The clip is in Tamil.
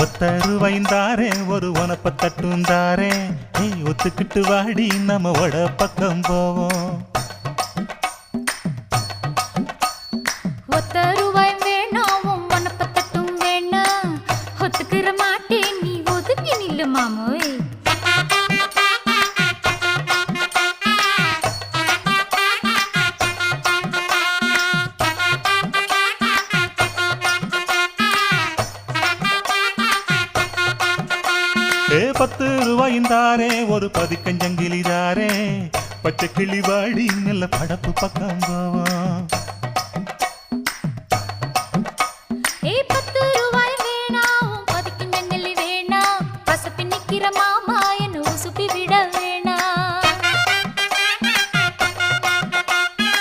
ஒத்த ரூபாய்ந்தாரே ஒரு உனப்ப தட்டுந்தாரே. ஏய் ஒத்துக்கிட்டு வாடி நம்ம வட பக்கம் போவோம். ஒத்த ரூபாய் உன் உன் மனப்பத்தட்டும் வேணா ஒத்துக்கிற மாட்டேன் நீ ஒதுக்கி நில்லு மாமோய். ஏ பத்து ரூபாயிந்தாரே ஒரு பதிக்கஞ்சங்கிலிதாரே பச்சை கிளிவாடி நல்ல படப்பு பக்கம் போவா. மாமா என்ன உசுப்பி விட வேணாம்